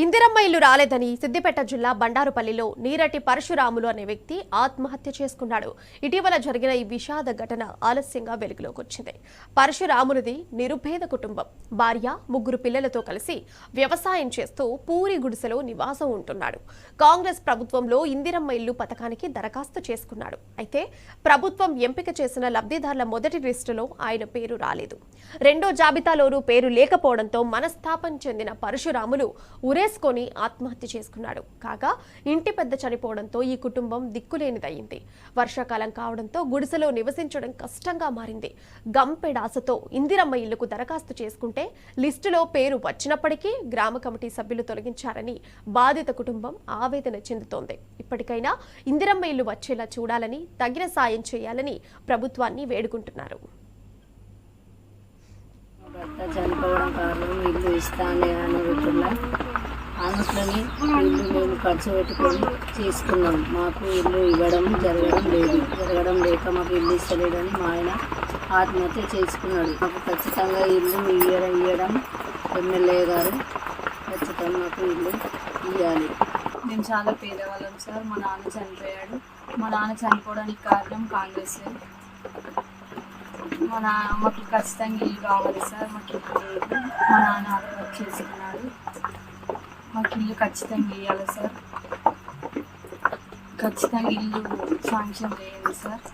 ఇందిరమ్మ ఇల్లు రాలేదని సిద్దిపేట జిల్లా బండారుపల్లిలో నీరటి పరశురాములు అనే వ్యక్తి ఆత్మహత్య చేసుకున్నాడు. ఇటీవల జరిగిన ఈ విషాద ఘటన ఆలస్యంగా వెలుగులోకి వచ్చింది. పరశురామునిది నిరుపేద కుటుంబం. భార్య ముగ్గురు పిల్లలతో కలిసి వ్యవసాయం చేస్తూ పూరి గుడిసెలో నివాసం ఉంటున్నాడు. కాంగ్రెస్ ప్రభుత్వంలో ఇందిరమ్మ ఇల్లు పథకానికి దరఖాస్తు చేసుకున్నాడు. అయితే ప్రభుత్వం ఎంపిక చేసిన లబ్ధిదారుల మొదటి లిస్టులో ఆయన పేరు రాలేదు. రెండో జాబితాలోనూ పేరు లేకపోవడంతో మనస్తాపం చెందిన పరశురాములు ఉరేసుకొని ఆత్మహత్య చేసుకున్నాడు. కాగా ఇంటి పెద్ద చనిపోవడంతో ఈ కుటుంబం దిక్కులేనిదయ్యింది. వర్షాకాలం కావడంతో గుడిసెలో నివసించడం కష్టంగా మారింది. గంపెడాసతో ఇందిరమ్మ ఇల్లుకు దరఖాస్తు చేసుకుంటే లిస్టులో పేరు వచ్చినప్పటికీ గ్రామ కమిటీ సభ్యులు తొలగించారని బాధిత కుటుంబం ఆవేదన చెందుతోంది. ఇప్పటికైనా ఇందిరమ్మ ఇల్లు వచ్చేలా చూడాలని తగిన సాయం చేయాలని ప్రభుత్వాన్ని వేడుకుంటున్నారు. భర్త చనిపోవడం కారణం ఇల్లు ఇస్తానే అని అనుకున్నా ఇల్లు మేము ఖర్చు పెట్టుకొని చేసుకున్నాం. మాకు ఇల్లు ఇవ్వడం జరగడం లేదు. జరగడం లేక మాకు ఇల్లు ఇస్తలేదని మా ఆయన ఆత్మహత్య చేసుకున్నాడు. మాకు ఖచ్చితంగా ఇల్లు ఇయ్యడం ఇవ్వడం ఎమ్మెల్యే గారు ఖచ్చితంగా మాకు ఇల్లు ఇవ్వాలి మేము చాలా పేదవాళ్ళం సార్. మా నాన్న చనిపోయాడు. మా నాన్న చనిపోవడానికి కారణం కాంగ్రెస్ మా నా మాకు ఖచ్చితంగా ఇల్లు కావాలి సార్. మాకు ఇల్లు లేదు. మా నాన్న ఆత్మహత్య చేసుకున్నాడు. మాకు ఇల్లు ఖచ్చితంగా ఇవ్వాలి సార్. ఖచ్చితంగా ఇల్లు శాంక్షన్ చేయండి సార్.